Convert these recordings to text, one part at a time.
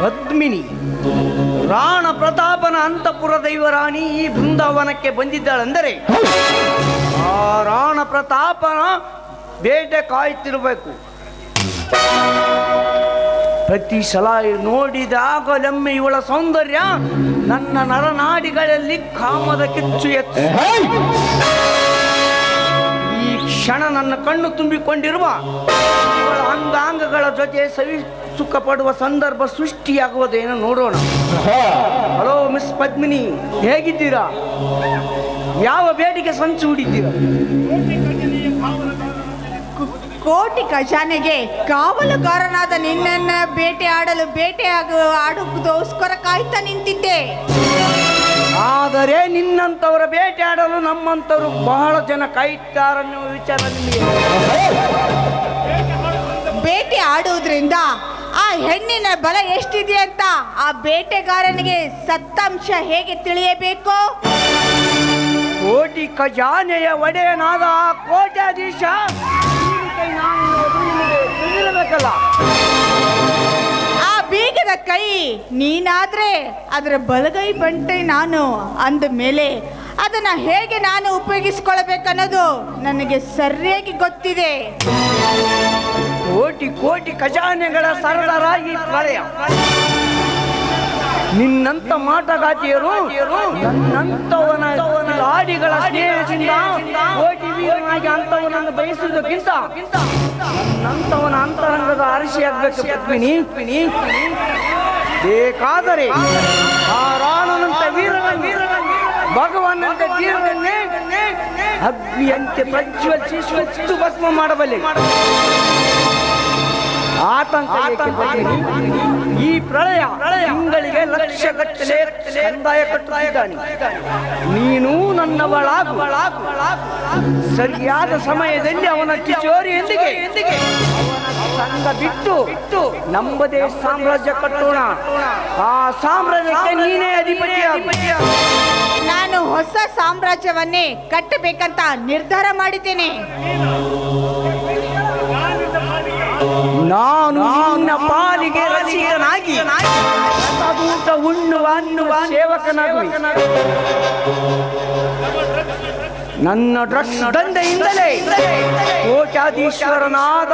ಪದ್ಮಿನಿ. ರಾಣ ಪ್ರತಾಪನ ಅಂತಪುರ ದೈವರಾಣಿ ಈ ಬೃಂದಾವನಕ್ಕೆ ಬಂದಿದ್ದಾಳೆಂದರೆ, ಆ ರಾಣ ಪ್ರತಾಪನ ಬೇಟೆ ಕಾಯುತ್ತಿರಬೇಕು ಪ್ರತಿ ಸಲ ನೋಡಿದಾಗಲೊಮ್ಮೆ ಇವಳ ಸೌಂದರ್ಯ ನನ್ನ ನರನಾಡಿಗಳಲ್ಲಿ ಕಾಮದ ಕಿಚ್ಚು ಎತ್ತು. ಕ್ಷಣ ನನ್ನ ಕಣ್ಣು ತುಂಬಿಕೊಂಡಿರುವ ಇವಳ ಅಂಗಾಂಗಗಳ ಜೊತೆ ಸವಿ ಸುಖ ಪಡುವ ಸಂದರ್ಭ ಸೃಷ್ಟಿಯಾಗುವುದೇನು ನೋಡೋಣ. ಹಲೋ ಮಿಸ್ ಪದ್ಮಿನಿ ಹೇಗಿದ್ದೀರಾ? ಯಾವ ಬೇಡಿಕೆ ಸಂಚು ಹೂಡಿದ್ದೀರಾ ಕೋಟಿ ಖಜಾನೆಗೆ ಕಾವಲುಗಾರನಾದ ನಿನ್ನನ್ನ ಬೇಟೆ ಆಡಲು ಬೇಟೆ ಆಡುವುದೋಸ್ಕರ ಕಾಯ್ತಾ ನಿಂತಿದ್ದೆ. ಆದರೆ ನಿನ್ನಂಥವರ ಬೇಟೆಯಾಡಲು ನಮ್ಮಂಥವರು ಬಹಳ ಜನ ಕಾಯ್ತಾರನ್ನುವ ವಿಚಾರ ನಿಮಗೆ. ಬೇಟೆ ಆಡುವುದರಿಂದ ಆ ಹೆಣ್ಣಿನ ಬಲ ಎಷ್ಟಿದೆ ಅಂತ ಆ ಬೇಟೆಗಾರನಿಗೆ ಸತ್ತಾಂಶ ಹೇಗೆ ತಿಳಿಯಬೇಕು? ಕೋಟಿ ಖಜಾನೆಯ ಒಡೆಯನಾದ ಆ ಕೋಟ್ಯಾಧೀಶ ಈ ಬೀಗದ ಕೈ ನೀನಾದ್ರೆ ಅದರ ಬಲಗೈ ಬಂಟೆ ನಾನು ಅಂದ ಮೇಲೆ ಅದನ್ನ ಹೇಗೆ ನಾನು ಉಪಯೋಗಿಸ್ಕೊಳ್ಬೇಕನ್ನೋದು ನನಗೆ ಸರಿಯಾಗಿ ಗೊತ್ತಿದೆ. ಕೋಟಿ ಕೋಟಿ ಖಜಾನೆಗಳ ಸರಳರಾಗಿ ನಿನ್ನಂತ ಮಾಟಗಾತಿಯರು ನನ್ನಂತವನ ಲಾಡಿಗಳ ಸ್ನೇಹದಿಂದ ಹೋಗಿ ಅಂತವನನ್ನು ಬಯಸುವುದಕ್ಕಿಂತ ನನ್ನಂತವನ ಅಂತರಂಗದ ಅರಸಿಯಾಗಬೇಕು ಪದ್ಮಿನಿ ಬೇಕಾದರೆ ಆ ರಾಣನಂತ ವೀರನ ವೀರನ ಭಗವಾನಂತ ವೀರನನ್ನೇ ಅಗ್ನಿಯಂತೆ ಪ್ರಜ್ವಲಿಸಿ ಸ್ವಚ್ಛ ಭಸ್ಮ ಮಾಡಬಲ್ಲೆ ಆತಂಕ ಪದ್ಮಿನಿ? ಈ ಪ್ರಳಯ ತಿಂಗಳಿಗೆ ಲಕ್ಷ ಗಟ್ಟಲೆ ಕಂದಾಯ ಕಟ್ಟುತ್ತಿದ್ದಾನೆ. ನೀನು ನನ್ನವಳಾಗು. ಸರಿಯಾದ ಸಮಯದಲ್ಲಿ ಅವನ ಕಿಶೋರಿಯೊಂದಿಗೆ ಅವನ ಸಂಘ ಬಿಟ್ಟು ನಂಬದೇ ಸಾಮ್ರಾಜ್ಯ ಕಟ್ಟೋಣ. ಆ ಸಾಮ್ರಾಜ್ಯಕ್ಕೆ ನೀನೇ ಅಧಿಪತಿ ನಾನು ಹೊಸ ಸಾಮ್ರಾಜ್ಯವನ್ನೇ ಕಟ್ಟಬೇಕಂತ ನಿರ್ಧಾರ ಮಾಡಿದ್ದೇನೆ. ನಾನು ನಿನ್ನ ರಚಿತನಾಗಿ. ರಸಿಕನಾಗಿ ಉಣ್ಣುವ ಅನ್ನುವ ಸೇವಕನಾಗಿ ನನ್ನ ಡ್ರಗ್ಸ್ ದಂಧೆಯಿಂದಲೇ ಕೋಟ್ಯಾಧೀಶ್ವರನಾದ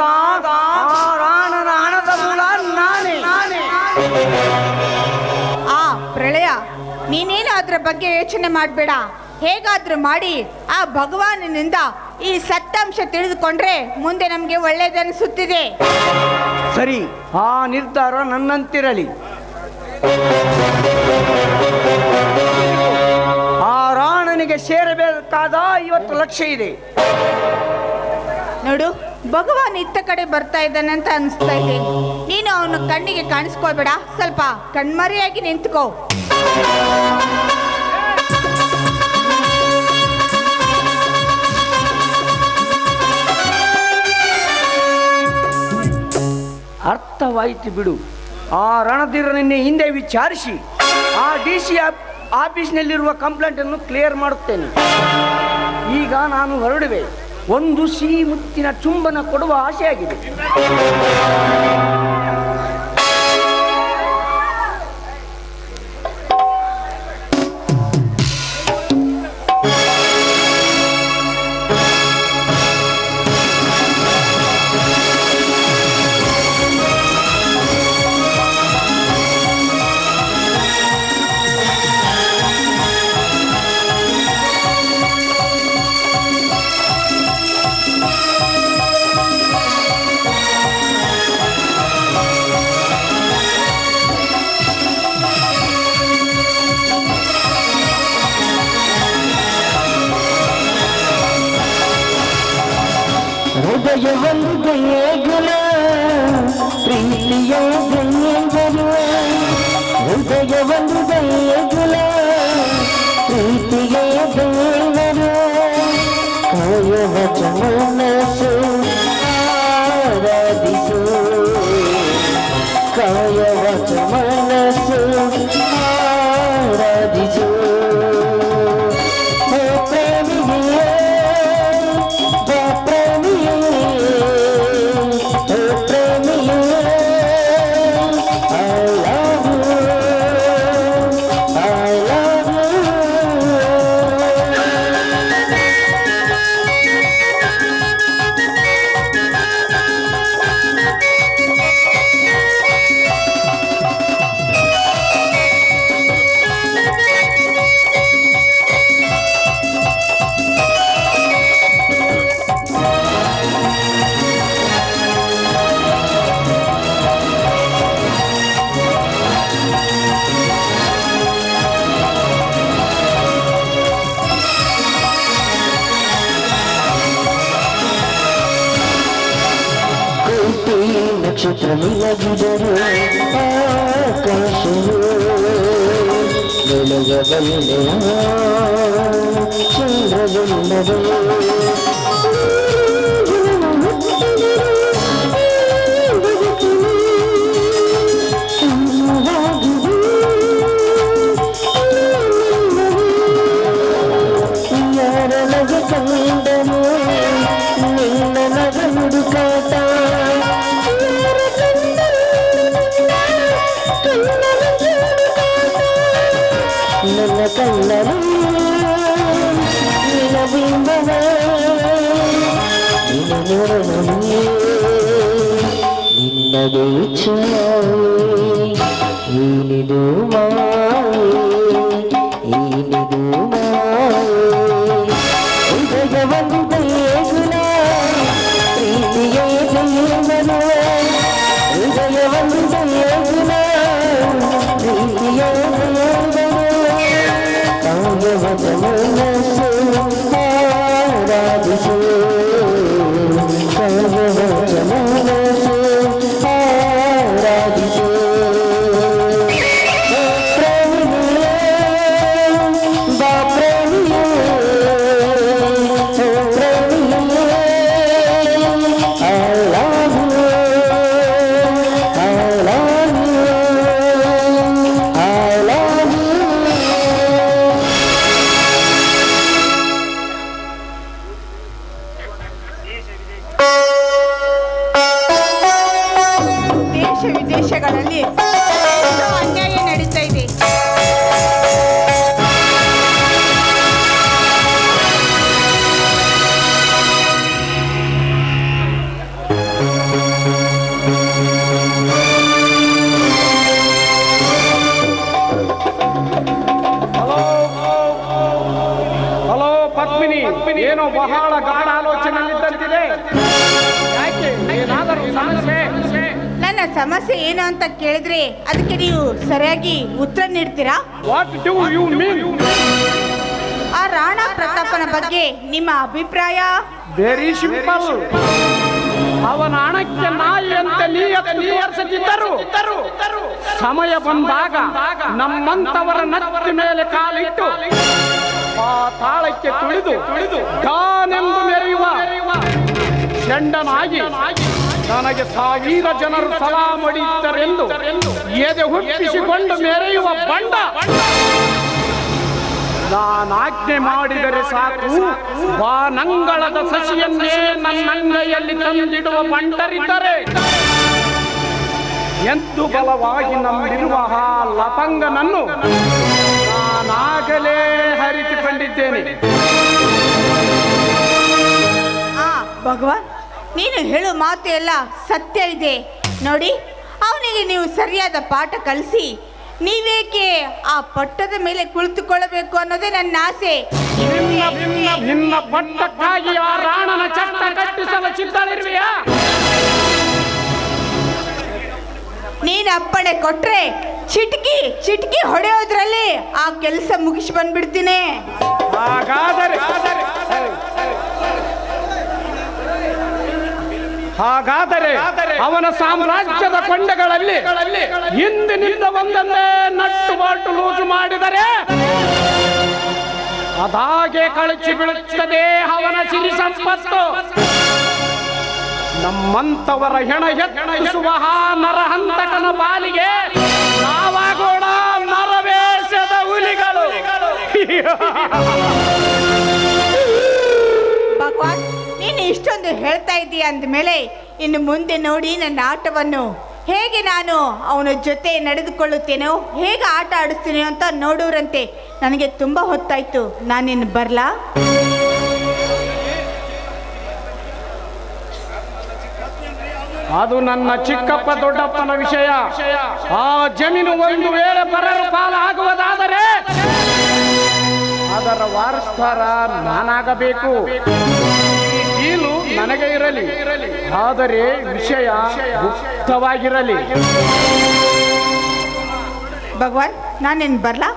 ರಾಣನ ಹಣದ ಮೂಲ ನಾನೇ. ಆ ಪ್ರಳಯ ನೀನೇನು ಅದರ ಬಗ್ಗೆ ಯೋಚನೆ ಮಾಡಬೇಡ. ಹೇಗಾದ್ರೂ ಮಾಡಿ ಆ ಭಗವಾನಿನಿಂದ ಈ ಸತ್ತಾಂಶ ತಿಳಿದುಕೊಂಡ್ರೆ ಮುಂದೆ ನಮಗೆ ಒಳ್ಳೆಯದನಿಸುತ್ತಿದೆ ಸರಿ ಆ ನಿರ್ಧಾರ ನನ್ನಂತಿರಲಿ. ಆ ರಾಣನಿಗೆ ಸೇರಬೇಕಾದ ಐವತ್ತು ಲಕ್ಷ ಇದೆ. ನೋಡು ಭಗವಾನ್ ಇತ್ತ ಕಡೆ ಬರ್ತಾ ಇದ್ದಾನೆ ಅಂತ ಅನಿಸ್ತಾ ಇದೆ. ನೀನು ಅವನ ಕಣ್ಣಿಗೆ ಕಾಣಿಸ್ಕೊಳ್ಬೇಡ ಸ್ವಲ್ಪ ಕಣ್ಮರೆಯಾಗಿ ನಿಂತ್ಕೋ. ಅರ್ಥವಾಯಿತು ಬಿಡು. ಆ ರಣಧೀರನನ್ನೇ ಹಿಂದೆ ವಿಚಾರಿಸಿ, ಆ ಡಿ ಸಿ ಆಫೀಸ್ನಲ್ಲಿರುವ ಕಂಪ್ಲೇಂಟನ್ನು ಕ್ಲಿಯರ್ ಮಾಡುತ್ತೇನೆ. ಈಗ ನಾನು ಹೊರಡುವೆ. ಒಂದು ಸಿಹಿ ಮುತ್ತಿನ ಚುಂಬನ ಕೊಡುವ ಆಸೆಯಾಗಿದೆ. ನಕ್ಷತ್ರ ನಿಲಗಿದರು ಆಕಾಶವು ಬೆಳಗಬಲ್ಲೆಯ ಚಂದ್ರಬಿಂಬರು ನಿನ್ನ ಬಿಂಬವ ನಿನ್ನ ನೋಡನು ನಿನ್ನದು ನನ್ನ ಸಮಸ್ಯೆ ಏನು ಅಂತ ಕೇಳಿದ್ರೆ ಅದಕ್ಕೆ ನೀವು ಸರಿಯಾಗಿ ಉತ್ತರ ನೀಡ್ತೀರಾ? ವಾಟ್ ಡು ಯು ಮೀನ್ ಆ ರಾಣಾ ಪ್ರತಾಪನ ಬಗ್ಗೆ ನಿಮ್ಮ ಅಭಿಪ್ರಾಯ? ವೆರಿ ಸಿಂಪಲ್ ಅವನ ಹಣಕ್ಕೆ ನಾಯಿ ಅಂತ ನೀಯರ್ಸುತ್ತಿದ್ದರು ಸಮಯ ಬಂದಾಗ ನಮ್ಮಂತವರ ನಟ್ಟಿ ಮೇಲೆ ಕಾಲಿಟ್ಟು ಆ ತಾಳಕ್ಕೆ ತುಳಿದು ತುಳಿದು ಗಾನೆಂದು ಮೆರೆಯುವ ಚಂಡನಾಗಿ ನನಗೆ ಸಾವಿರ ಜನರು ಸಲಾ ಮಾಡಿದ್ದರೆಂದು ಎದೆ ಹುಟ್ಟಿಸಿಕೊಂಡು ಮೆರೆಯುವ ಬಂಡ. ನಾನಾಜ್ಞೆ ಮಾಡಿದರೆ ಸಾಕು. ಬಾನಂಗಳದ ಸಸಿಯನ್ನೇ ನನ್ನಂಗೈಯಲ್ಲಿ ತಂದಿಡುವ ಬಂಡರಿದ್ದರೆ ಎಂದು ಬಲವಾಗಿ ನಂಬಿರುವ ಆ ಲಪಂಗನನ್ನು ನಾನಾಗಲೇ ಹರಿತುಕೊಂಡಿದ್ದೇನೆ. ಭಗವಾನ್ ನೀನು ಹೇಳೋ ಮಾತು ಎಲ್ಲ ಸತ್ಯ ಇದೆ. ನೋಡಿ ಅವನಿಗೆ ನೀವು ಸರಿಯಾದ ಪಾಠ ಕಲಿಸಿ ನೀವೇಕೆ ಆ ಪಟ್ಟದ ಮೇಲೆ ಕುಳಿತುಕೊಳ್ಳಬೇಕು ಅನ್ನೋದೇ ನನ್ನ ಆಸೆ. ನಿನ್ನ ನಿನ್ನ ಪಟ್ಟಕ್ಕಾಗಿ ಆ ರಾಣನ ಚಟ್ಟ ಕಟ್ಟಿಸಲು ಸಿದ್ಧಳಿರುವೆಯಾ ನೀನು ಅಪ್ಪಣೆ ಕೊಟ್ರೆ ಚಿಟಕಿ ಚಿಟಕಿ ಹೊಡೆಯೋದ್ರಲ್ಲಿ ಆ ಕೆಲಸ ಮುಗಿಸಿ ಬಂದ್ಬಿಡ್ತೀನಿ. ಹಾಗಾದರೆ ಹಾಗಾದರೆ ಅವನ ಸಾಮ್ರಾಜ್ಯದ ಕೊಂಡಗಳಲ್ಲಿ ಹಿಂದಿನಿಂದ ಒಂದನ್ನೇ ನಟ್ಟು ಬಾಟು ಲೂಸು ಮಾಡಿದರೆ ಅದಾಗೆ ಕಳಚಿ ಬೀಳುತ್ತದೆ ಅವನ ಸಿರಿ ಸಂಪತ್ತು. ನಮ್ಮಂತವರ ಹೆಣ ಹೆಣಿಸುವ ನರಹಂತಕನ ಬಾಲಿಗೆ ನಾವಾಗೋಣ ನರವೇಶದ ಹುಲಿಗಳು. ನೀನು ಇಷ್ಟೊಂದು ಹೇಳ್ತಾ ಇದ್ದೀಯ ಅಂದಮೇಲೆ ಇನ್ನು ಮುಂದೆ ನೋಡಿ ನನ್ನ ಆಟವನ್ನು. ಹೇಗೆ ನಾನು ಅವನ ಜೊತೆ ನಡೆದುಕೊಳ್ಳುತ್ತೇನೋ, ಹೇಗೆ ಆಟ ಆಡಿಸ್ತೀನೋ ಅಂತ ನೋಡೋರಂತೆ. ನನಗೆ ತುಂಬ ಹೊತ್ತಾಯ್ತು. ನಾನಿನ್ನು ಬರಲಾ? ಅದು ನನ್ನ ಚಿಕ್ಕಪ್ಪ ದೊಡ್ಡಪ್ಪನ ವಿಷಯ. ಆ ಜಮೀನು ಒಂದು ವೇಳೆ ಪರರ ಪಾಲಾಗುವುದಾದರೆ ಅದರ ವಾರಸ್ಥಾರ ನಾನಾಗಬೇಕು. ಡೀಲು ನನಗೆ ಇರಲಿ ಆದರೆ ವಿಷಯ ಗುಪ್ತವಾಗಿರಲಿ. ಭಗವಾನ್ ನಾನೇನು ಬರಲಾ?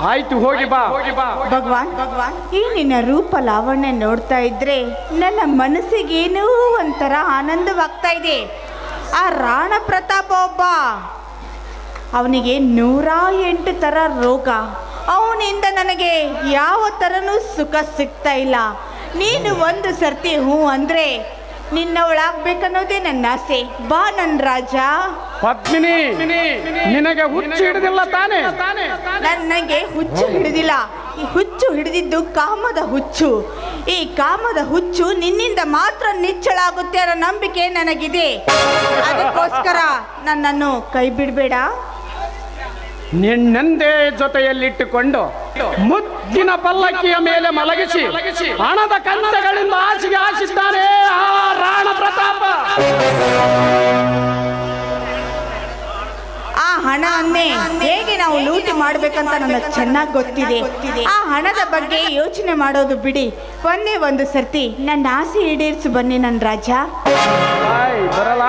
ಆಯ್ತು ಹೋಗಿ ಬಾ. ಹೋಗಿ ಬಾ ಭಗವಾನ್ ಭಗವಾನ್ ಈ ನಿನ್ನ ರೂಪ ಲಾವಣ್ಯ ನೋಡ್ತಾ ಇದ್ರೆ ನನ್ನ ಮನಸ್ಸಿಗೇನೋ ಒಂಥರ ಆನಂದವಾಗ್ತಾ ಇದೆ. ಆ ರಾಣ ಪ್ರತಾಪ ಒಬ್ಬ. ಅವನಿಗೆ ನೂರ ಎಂಟು ಥರ ರೋಗ. ಅವನಿಂದ ನನಗೆ ಯಾವ ಥರನೂ ಸುಖ ಸಿಗ್ತಾ ಇಲ್ಲ. ನೀನು ಒಂದು ಸರ್ತಿ ಹ್ಞೂ ಅಂದರೆ ನಿನ್ನವಳಾಗ್ಬೇಕನ್ನೋದೇ ನನ್ನ ಆಸೆ. ಬಾ ನನ್ನ ರಾಜ. ಪದ್ಮಿನಿ ನಿನಗೆ ಹುಚ್ಚು ಹಿಡಿದಿಲ್ಲ ತಾನೇ? ನನಗೆ ಹುಚ್ಚು ಹಿಡಿದಿಲ್ಲ. ಈ ಹುಚ್ಚು ಹಿಡಿದಿದ್ದು ಕಾಮದ ಹುಚ್ಚು. ಈ ಕಾಮದ ಹುಚ್ಚು ನಿನ್ನಿಂದ ಮಾತ್ರ ನಿಚ್ಚಳಾಗುತ್ತೆ ಅನ್ನೋ ನಂಬಿಕೆ ನನಗಿದೆ. ಅದಕ್ಕೋಸ್ಕರ ನನ್ನನ್ನು ಕೈ ಬಿಡಬೇಡ. ನಿನ್ನೆಂದೇ ಜೊತೆಯಲ್ಲಿಟ್ಟುಕೊಂಡು ಮುತ್ತಿನ ಪಲ್ಲಕ್ಕಿಯ ಮೇಲೆ ಮಲಗಿಸಿ ಹಣದ ಕಂದಗಳಿಂದ ಆಸೆಗೆ ಆಸಿದ್ದಾರೆ ಆ ರಾಣ ಪ್ರತಾಪ. ಆ ಹಣವನ್ನೇ ಹೇಗೆ ನಾವು ಲೂಟಿ ಮಾಡ್ಬೇಕಂತ ನನಗೆ ಚೆನ್ನಾಗಿ ಗೊತ್ತಿದೆ. ಆ ಹಣದ ಬಗ್ಗೆ ಯೋಚನೆ ಮಾಡೋದು ಬಿಡಿ. ಒಂದೇ ಒಂದು ಸರ್ತಿ ನನ್ನ ಆಸೆ ಈಡೇರಿಸು ಬನ್ನಿ ನನ್ನ ರಾಜ. ಬರಲ್ಲ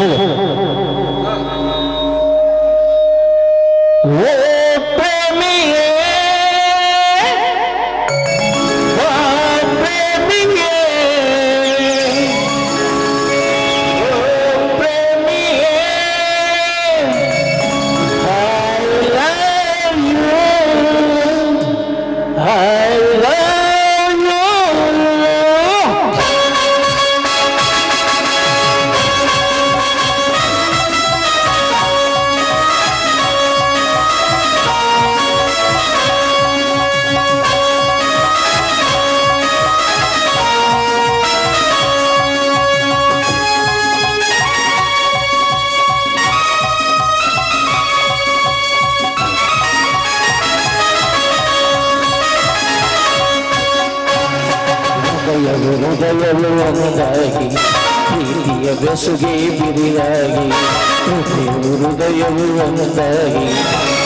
ほう。ಹೃದಯವು ಹೃದಯವು ಒಂದಾಗಿ ಪ್ರೀತಿಯ ಬೆಸುಗೆ ಬಿರಿಯಾಗಿ ಹೃದಯವು ಹೃದಯವು ಒಂದಾಗಿ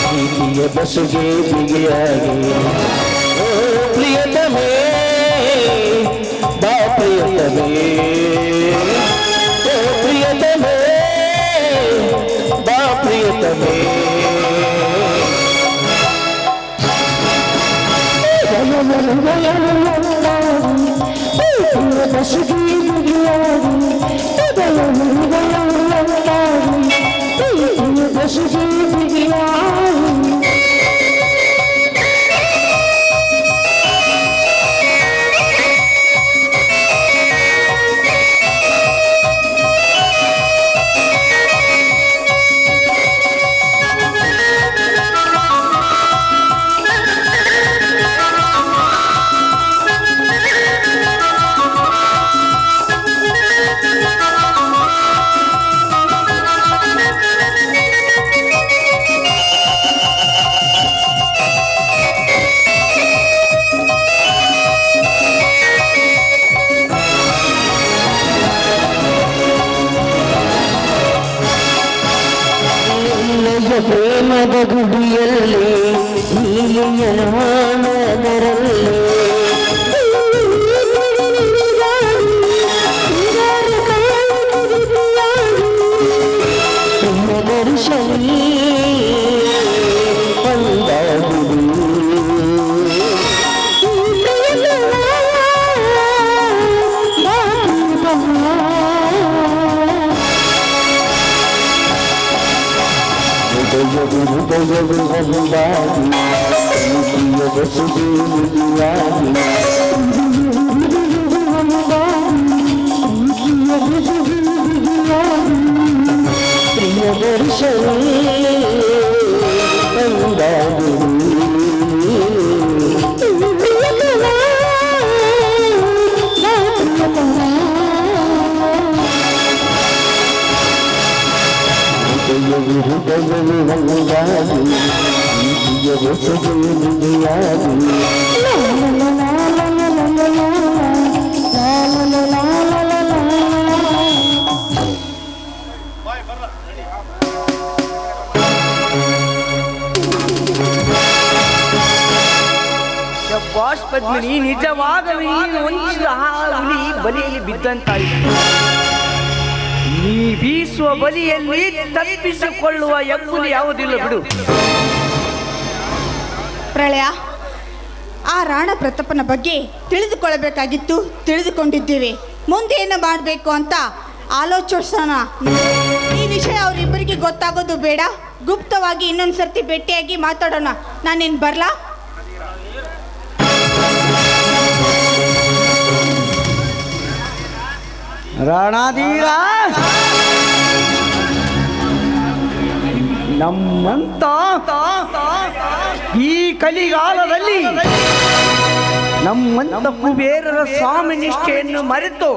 ಪ್ರೀತಿಯ ಬೆಸುಗೆ ಬಿಗಿಯಾಗಿ ಪ್ರಿಯತಮೇ ಬಾ ಪ್ರಿಯತಮೇ ಪ್ರಿಯತಮೇ ಬಾ ಪ್ರಿಯತಮೇ Thank you. ಹೃದಯವು ಹೃದಯವು ಒಂದಾಗಿ ಪ್ರೀತಿಯ ಬೆಸುಗೆ ಮಿಗಿಲಾಗಿ ಶಬ್ಬಾಷ್ ಪದ್ಮಿನಿ ನಿಜವಾಗಲೂ ನೀನು ವಂಚಿಸಿದ ಆ ಹುಲಿ ಬಲಿಯಲ್ಲಿ ಬಿದ್ದಂತಾಯಿತು ನೀ ಬೀಸುವ ಬಲಿಯಲ್ಲಿ ತಪ್ಪಿಸಿಕೊಳ್ಳುವ ಎಂಬುದು ಯಾವುದಿಲ್ಲ ಬಿಡು. ಪ್ರಳಯ, ಆ ರಾಣ ಪ್ರತಾಪನ ಬಗ್ಗೆ ತಿಳಿದುಕೊಳ್ಳಬೇಕಾಗಿತ್ತು, ತಿಳಿದುಕೊಂಡಿದ್ದೇವೆ. ಮುಂದೆ ಏನು ಮಾಡಬೇಕು ಅಂತ ಆಲೋಚಿಸೋಣ. ಈ ವಿಷಯ ಅವರಿಬ್ಬರಿಗೆ ಗೊತ್ತಾಗೋದು ಬೇಡ. ಗುಪ್ತವಾಗಿ ಇನ್ನೊಂದು ಸರ್ತಿ ಭೇಟಿಯಾಗಿ ಮಾತಾಡೋಣ. ನಾನೇನು ಬರಲಾ? ರಣಧೀರ. ನಮ್ಮಂತ ಈ ಕಲಿಗಾಲದಲ್ಲಿ ನಮ್ಮಂತ ಕುಬೇರರ ಸ್ವಾಮಿ ನಿಷ್ಠೆಯನ್ನು ಮರೆತು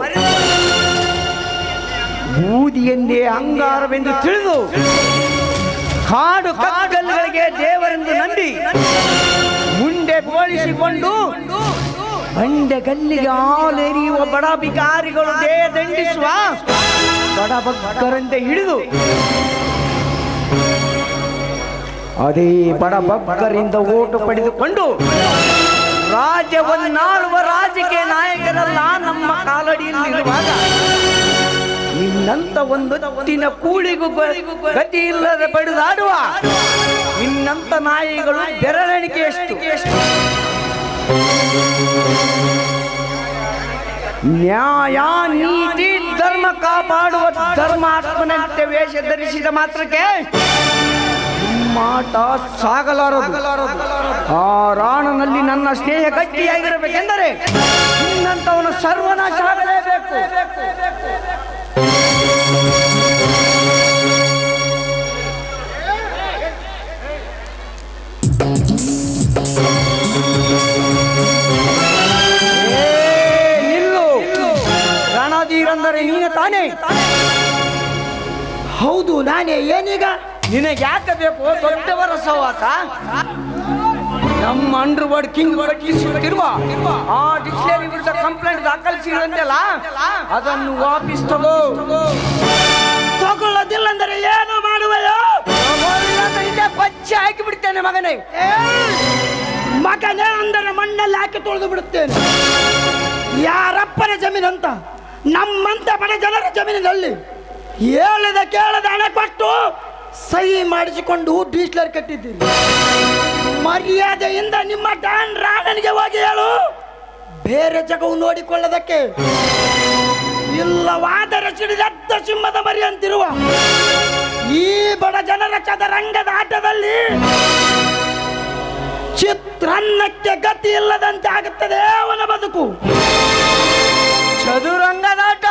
ಬೂದಿಯಂದೇ ಅಂಗಾರವೆಂದು ತಿಳಿದು ಕಾಡು ಕಾಡಲ್ಲಿಗೆ ದೇವರೆಂದು ನಂಬಿ ಮುಂದೆ ಬೋಳಿಸಿಕೊಂಡು ಬಂಡೆ ಗಲ್ಲಿಗೆ ಹಾಲೆರಿಯುವ ಬಡ ಬಿಕಾರಿಗಳು ದಂಡಿಸುವ ಬಡ ಭಕ್ತರಂತೆ ಹಿಡಿದು ಅದೇ ಬಡ ಭಕ್ತರಿಂದ ಓಟು ಪಡೆದುಕೊಂಡು ರಾಜ್ಯವನ್ನಾಳುವ ರಾಜಕೀಯ ನಾಯಕರಲ್ಲ ನಮ್ಮ ಕಾಲಡಿಯಲ್ಲಿರುವಾಗ ನಿನ್ನಂತ ಒಂದು ಹೊತ್ತಿನ ಕೂಳಿಗೂ ಗತಿ ಇಲ್ಲದೆ ಬಡಿದಾಡುವ ನಿನ್ನಂತ ನಾಯಿಗಳು ಬೆರಳೆಣಿಕೆ ಎಷ್ಟು ನ್ಯಾಯ ನೀತಿ ಧರ್ಮ ಕಾಪಾಡುವ ಧರ್ಮಾತ್ಮನಂತೆ ವೇಷ ಧರಿಸಿದ ಮಾತ್ರಕ್ಕೆ ಮಾಟ ಸಾಗಲಾರದು. ಆ ರಾಣನಲ್ಲಿ ನನ್ನ ಸ್ನೇಹ ಗಟ್ಟಿಯಾಗಿರಬೇಕೆಂದರೆ ನಿನ್ನಂತವನು ಸರ್ವನಾಶ ಆಗಲೇಬೇಕು. ಏ, ರಣಧೀರಂದರೆ ನೀನು ತಾನೇ? ಹೌದು, ನಾನೇ. ಏನೀಗ? ನಿನಗೆ ಯಾಕೆ ಬೇಕು? ದೊಡ್ಡವರ ಸಹವಾಸ? ನಮ್ಮ ಅಂಡರ್ ವರ್ಡ್ ಕಿಂಗ್ ಸಿಗುತ್ತಿರುವ ಆ ಡಿಕ್ಷನರಿ ವಿರುದ್ಧ ಕಂಪ್ಲೇಂಟ್ ದಾಖಲಿಸಿರಂತೆಲ್ಲ ಅದನ್ನು ವಾಪಸ್ ತಗೋ. ತಗೊಳ್ಳೋದಿಲ್ಲ ಅಂದರೆ ಏನು ಮಾಡುವೆಯೋ? ಪಚ್ಚೆ ಹಾಕಿ ಬಿಡ್ತೇನೆ ಮಗನೇ. ಮಗನೇ ಅಂದರೆ ಮಣ್ಣಲ್ಲಿ ಹಾಕಿ ತೊಳೆದು ಬಿಡುತ್ತೇನೆ. ಯಾರಪ್ಪನ ಜಮೀನಂತ? ನಮ್ಮಂತ ಬಡ ಜನರ ಜಮೀನಿನಲ್ಲಿ ಹೇಳದ ಕೇಳದ ಹಣ ಕೊಟ್ಟು ಸಹಿ ಮಾಡಿಸಿಕೊಂಡು ಡೀಸ್ಲರ್ ಕಟ್ಟಿದ್ದೀರಿ. ಮರ್ಯಾದೆಯಿಂದ ನಿಮ್ಮ ಡಾನ್ ರಾಣನಿಗೆ ಹೋಗಿ ಹೇಳು. ಬೇರೆ ಜಗವು ನೋಡಿಕೊಳ್ಳದಕ್ಕೆ ಇಲ್ಲವಾದರೆ ಸಿಡಿದದ್ದ ಸಿಂಹದ ಮರಿ ಅಂತಿರುವ ಈ ಬಡ ಜನರ ಚದರಂಗದ ಆಟದಲ್ಲಿ ಚಿತ್ರಾನ್ನಕ್ಕೆ ಗತಿ ಇಲ್ಲದಂತೆ ಆಗುತ್ತದೆ ಅವನ ಬದುಕು. ಚದುರಂಗದಾಟ.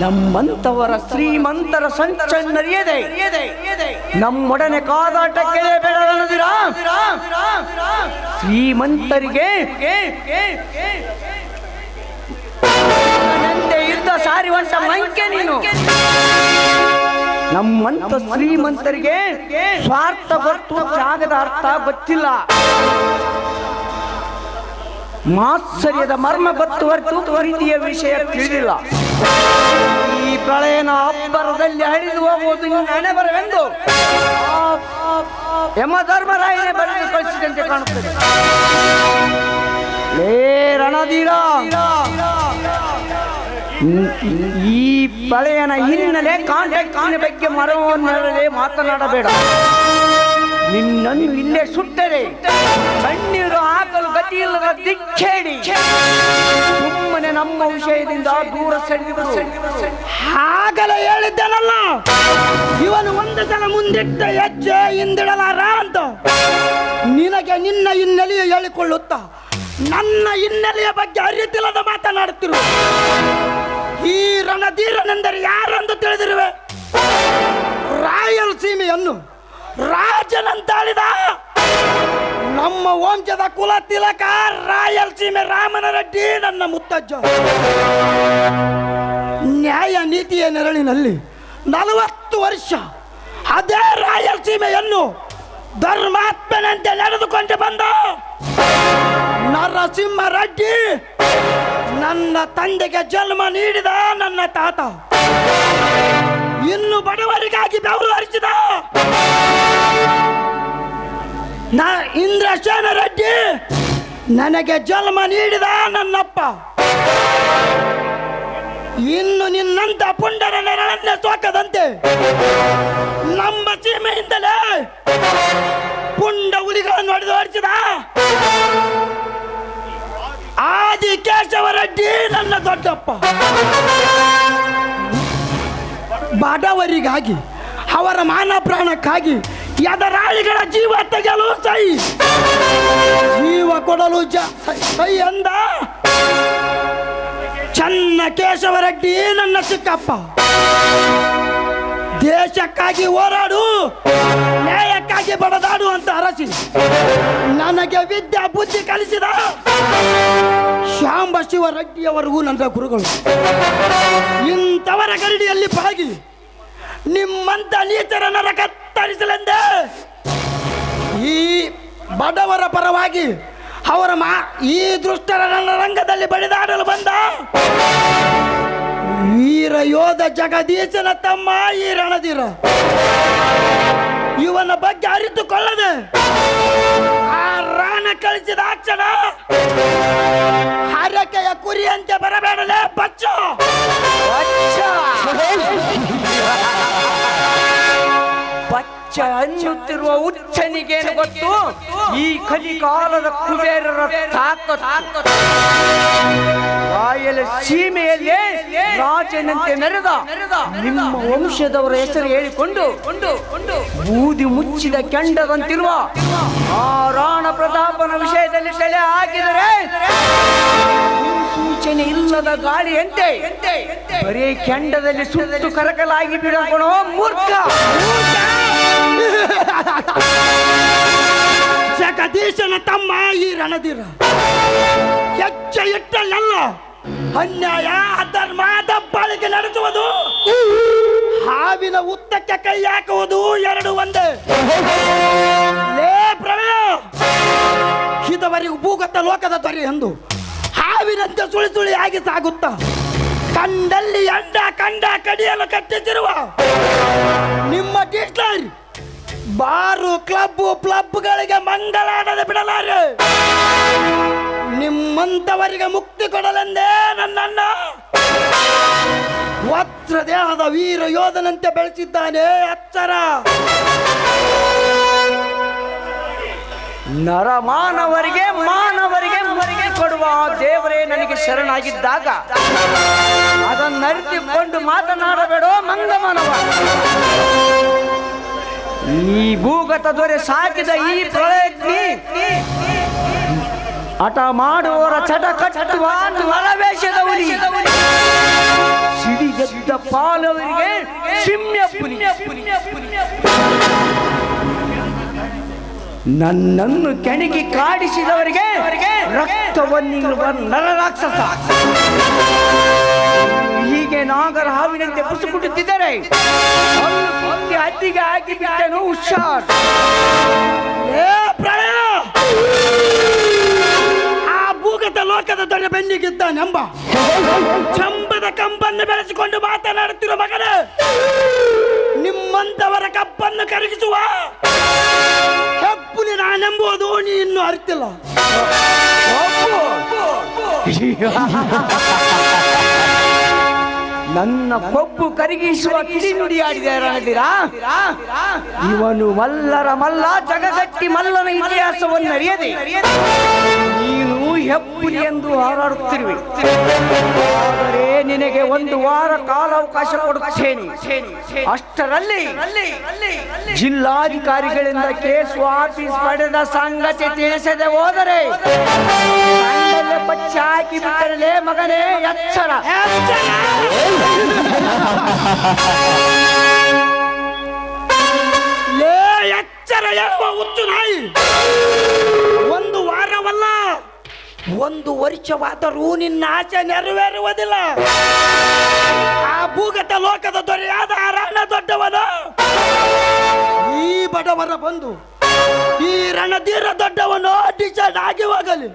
ನಮ್ಮಂತವರ ಶ್ರೀಮಂತರ ಸಂಚನ್ನರಿಯದೆ ನಮ್ಮೊಡನೆ ಕಾದಾಟಕ್ಕೆ ಬೇಡ ಅನ್ನದಿರ ಶ್ರೀಮಂತರಿಗೆ ಇದ್ದ ಸಾರಿ ಸಾರಿವಂತ ಮಂಕೆ ನೀನು. ನಮ್ಮಂತ ಶ್ರೀಮಂತರಿಗೆ ಸ್ವಾರ್ಥ ಬರ್ತು ಜಾಗದ ಅರ್ಥ ಗೊತ್ತಿಲ್ಲ. ಮಾತ್ಸರ್ಯದ ಮರ್ಮ ಹೊರತು ರೀತಿಯ ವಿಷಯ ತಿಳಿದಿಲ್ಲ. ಈ ಪ್ರಳಯನ ಅಬ್ಬರದಲ್ಲಿ ಹರಿದು ಹೋಗುವುದು ನಿನ್ನ ಬರವೆಂದು ಯಮ ಧರ್ಮರಾಯನೇ ಬರೆದು ಕಳಿಸಿದಂತೆ ಕಾಣುತ್ತದೆ. ಲೇ ರಣಧೀರ. ಈ ಪ್ರಳಯನ ಹಿನ್ನೆಲೆ ಕಾಂಟ್ಯಾಕ್ಟಿನ ಬಗ್ಗೆ ಮರವನ್ನು ಮಾತನಾಡಬೇಡ. ನಿನ್ನನ್ನು ಇಲ್ಲೇ ಸುಟ್ಟರೆ ಕಣ್ಣೀರು ಹಾಕಲು ಇಲ್ಲದ ದಿಕ್ಕೇಡಿ ಸುಮ್ಮನೆ ನಮ್ಮ ವಿಷಯದಿಂದ ದೂರ ಸೆಳೆದು ಹಾಗಲ ಹೇಳಿದ್ದೇನಲ್ಲ, ಇವನು ಒಂದು ಸಲ ಮುಂದಿಟ್ಟ ಹೆಜ್ಜೆ ಹಿಂದಿಡಲಾರ ಅಂತ ನಿನಗೆ ನಿನ್ನ ಹಿನ್ನೆಲೆಯ ಹೇಳಿಕೊಳ್ಳುತ್ತ, ನನ್ನ ಹಿನ್ನೆಲೆಯ ಬಗ್ಗೆ ಅರಿತಿಲ್ಲದ ಮಾತನಾಡುತ್ತಿರು. ಈ ರಣಧೀರನೆಂದರೆ ಯಾರೆಂದು ತಿಳಿದಿರುವೆ? ರಾಯಲ್ ಸೀಮೆಯನ್ನು ರಾಜನಂತಾಳಿದ. ನಮ್ಮ ವಂಶದ ಕುಲ ತಿಲಕ ರಾಯಲ್ ಸೀಮೆ ರಾಮನ ರೆಡ್ಡಿ ನನ್ನ ಮುತ್ತಜ್ಜ. ನ್ಯಾಯ ನೀತಿಯ ನೆರಳಿನಲ್ಲಿ ನಲವತ್ತು ವರ್ಷ ಅದೇ ರಾಯಲ್ ಸೀಮೆಯನ್ನು ಧರ್ಮಾತ್ಮನಂತೆ ನಡೆದುಕೊಂಡು ಬಂದ ನರಸಿಂಹ ರೆಡ್ಡಿ ನನ್ನ ತಂದೆಗೆ ಜನ್ಮ ನೀಡಿದ ನನ್ನ ತಾತ. ಇನ್ನು ಬಡವರಿಗಾಗಿ ಬೆವರು ಹರಿಸಿದ. ನಾ ಇಂದ್ರಶೇನ ರೆಡ್ಡಿ ನನಗೆ ಜನ್ಮ ನೀಡಿದ ನನ್ನಪ್ಪ. ಇನ್ನು ನಿನ್ನಂತ ಪುಂಡರ ನೆರಳನ್ನೇ ಸೋಕದಂತೆ ನಮ್ಮ ಸೀಮೆಯಿಂದಲೇ ಪುಂಡ ಹುಲಿಗಳನ್ನು ಹೊಡೆದು ಹರಿಸಿದ. ಆದಿ ಕೇಶವ ರೆಡ್ಡಿ ನನ್ನ ದೊಡ್ಡಪ್ಪ. ಬಡವರಿಗಾಗಿ, ಅವರ ಮಾನ ಪ್ರಾಣಕ್ಕಾಗಿ ಎದರಾಳಿಗಳ ಜೀವ ತೆಗೆಯಲು ಸೈ. ಜೀವ ಕೊಡಲು ಸೈ- ಅಂದ ಚನ್ನ ಕೇಶವ ರೆಡ್ಡಿ ನನ್ನ ಚಿಕ್ಕಪ್ಪ. ದೇಶಕ್ಕಾಗಿ ಹೋರಾಡು, ನ್ಯಾಯಕ್ಕಾಗಿ ಬಡದಾಡು ಅಂತ ಅರಸಿ ನನಗೆ ವಿದ್ಯಾ ಬುದ್ಧಿ ಕಲಿಸಿದ ಶ್ಯಾಂಬ ಶಿವ ರೆಡ್ಡಿಯವರೆಗೂ ನನ್ನ ಗುರುಗಳು. ಇಂಥವರ ಗರಡಿಯಲ್ಲಿ ಪಾಗಿ ನಿಮ್ಮಂತ ನೀತರ ನರಕ ಕತ್ತರಿಸಲೆಂದೇ ಈ ಬಡವರ ಪರವಾಗಿ ಅವರ ಮಾ ಈ ದುಷ್ಟರ ನನ್ನ ರಂಗದಲ್ಲಿ ಬಡಿದಾಡಲು ಬಂದ ವೀರ ಯೋಧ ಜಗದೀಶನ ತಮ್ಮ ಈ ರಣಧೀರ. ಇವನ ಬಗ್ಗೆ ಅರಿತುಕೊಳ್ಳದೆ ಆ ರಾಣ ಕಳಿಸಿದ ಅಕ್ಷಣ ಹರಕೆಯ ಕುರಿಯಂತೆ ಬರಬೇಡಲೇ ಬಚ್ಚು! ಬಚ್ಚ! ಅನ್ನುತ್ತಿರುವ ಹುಚ್ಚನಿಗೇನು ಗೊತ್ತು? ಈ ಕಲಿಕಾಲದ ಕುಬೇರರ ತಾಕತ್ತು. ಬಾಯಲ ಸೀಮೆಯಲ್ಲಿ ರಾಜನಂತೆ ಮೆರೆದ ನಿಮ್ಮ ವಂಶದವರ ಹೆಸರು ಹೇಳಿಕೊಂಡು ಬೂದಿ ಮುಚ್ಚಿದ ಕೆಂಡದಂತಿರುವ ಆ ರಾಣ ಪ್ರತಾಪನ ವಿಷಯದಲ್ಲಿ ತಲೆ ಹಾಕಿದರೆ ಸೂಚನೆ ಇಲ್ಲದ ಗಾಳಿಯಂತೆ ಬರೀ ಕೆಂಡದಲ್ಲಿ ಸುಟ್ಟು ಕರಕಲಾಗಿ ಬಿಡೋಣ ಮೂರ್ಖ. ಜಗದೀಶನ ತಮ್ಮ ಈ ರಣದಿರ. ಹೆಚ್ಚ ಇಟ್ಟಲ್ಲ ಅನ್ಯಾಯ ಅಧರ್ಮ ದಬ್ಬಾಳಿಕೆ ನಡೆಸುವುದು. ಹಾವಿನ ಉತ್ತಕ್ಕೆ ಕೈ ಹಾಕುವುದು ಎರಡು ಒಂದೇ. ಲೇ ಭೂಗತ ಲೋಕದ ತೊರೆ ಎಂದು ಹಾವಿನಂತೆ ಸುಳಿ ಸುಳಿ ಆಗಿ ಸಾಗುತ್ತ, ಕಂಡಲ್ಲಿ ಅಂಡ ಕಂಡ ಕಡಿಯಲು ಕಟ್ಟಿಸಿರುವ ನಿಮ್ಮ ಟೀಚರ್ ಬಾರು ಕ್ಲಬ್ ಕ್ಲಬ್ಗಳಿಗೆ ಮಂಗಳಾಡದೆ ಬಿಡಲಾರೆ. ನಿಮ್ಮಂತವರಿಗೆ ಮುಕ್ತಿ ಕೊಡಲೆಂದೇ ನನ್ನನ್ನ. ವತ್ರ ದೇಹದ ವೀರ ಯೋಧನಂತೆ ಬೆಳೆಸಿದ್ದಾನೆ ಅಚ್ಚರ. ನರ ಮಾನವರಿಗೆ ಮಾನವರಿಗೆ ಮರಿಗೆ ಕೊಡುವ ದೇವರೇ ನನಗೆ ಶರಣಾಗಿದ್ದಾಗ ಅದನ್ನರಿತುಕೊಂಡು ಮಾತನಾಡಬೇಡೋ ಮಂಗ ಮಾನವ ಈ ಭೂಗತ ದೊರೆ ಸಾಕಿದ ಈ ಪ್ರಯತ್ನ ಹಠ ಮಾಡುವವರ ಚಟ ಕಟ್ಟುವ ನರವೇಷದ ಹುಲಿ. ಸಿಡಿಗೆದ್ದ ಪಾಲವರಿಗೆ ಪುಲಿ. ನನ್ನನ್ನು ಕೆಣಗಿ ಕಾಡಿಸಿದವರಿಗೆ ರಕ್ತವನ್ನಿರುವ ನರರಾಕ್ಷಸ. ಹೀಗೆ ನಾಗರ ಹಾವಿನಂತೆ ಕುಸುಕುಟುತ್ತಿದ್ದರೆ ಅತ್ತಿಗೆ ಹಾಕಿ ಬಿಟ್ಟನು ಹುಷಾರ್ ಆ ಭೂಗತ ಲೋಕದ ದೊರೆ ಬೆನ್ನಿಗಿದ್ದಾನೆಂಬ ಚಂಬದ ಕಂಬನ್ನು ಬೆಳೆಸಿಕೊಂಡು ಮಾತನಾಡುತ್ತಿರುವ ಮಗನೇ, ನಿಮ್ಮಂತವರ ಕಪ್ಪನ್ನು ಕರಗಿಸುವ ಹೆಪ್ಪುಲಿ ನಾನೆಂಬುದು ನೀ ಇನ್ನೂ ಅರಿತಿಲ್ಲ. ನನ್ನ ಕೊಬ್ಬು ಕರಗಿಸುವ ಕಿಡಿ ಆಡಿದ ಇವನು ಮಲ್ಲರ ಮಲ್ಲ ಜಗದಟ್ಟಿ ಮಲ್ಲನ ಇತಿಹಾಸವನ್ನು ಅರಿಯದೆ. ನೀನು ಹೆಪ್ಪುಲಿ ಎಂದು ಹಾರಾಡುತ್ತಿರುವೆ. ಆದರೆ ನಿನಗೆ ಒಂದು ವಾರ ಕಾಲಾವಕಾಶ ಕೊಡುತ್ತೇನೆ. ಅಷ್ಟರಲ್ಲಿ ಜಿಲ್ಲಾಧಿಕಾರಿಗಳಿಂದ ಕೇಸು ಆಫೀಸ್ ಪಡೆದ ಸಂಗತಿ ತಿಳಿಸದೆ ಹೋದರೆ. ಮಂಡಲ ಪಚ್ಚಿ ಹಾಕಿ ಬಿಟ್ಟರಲೇ ಮಗನೇ, ಎಚ್ಚರ. ಲೇ, ಎಚ್ಚರ ಎನ್ನುವ ಹುಚ್ಚು ನಾಯಿ. ಒಂದು ವಾರವಲ್ಲ, ಒಂದು ವರ್ಷವಾದರೂ ನಿನ್ನ ಆಸೆ ನೆರವೇರುವುದಿಲ್ಲ. ಆ ಭೂಗತ ಲೋಕದ ದೊರೆಯಾದ ಆ ದೊಡ್ಡವನು ಈ ಬಡವರ ಬಂದು ಈ ರಣಧೀರ ದೊಡ್ಡವನು ಡಿಸೈಡ್ ಆಗಿ ಹೋಗಲಿ.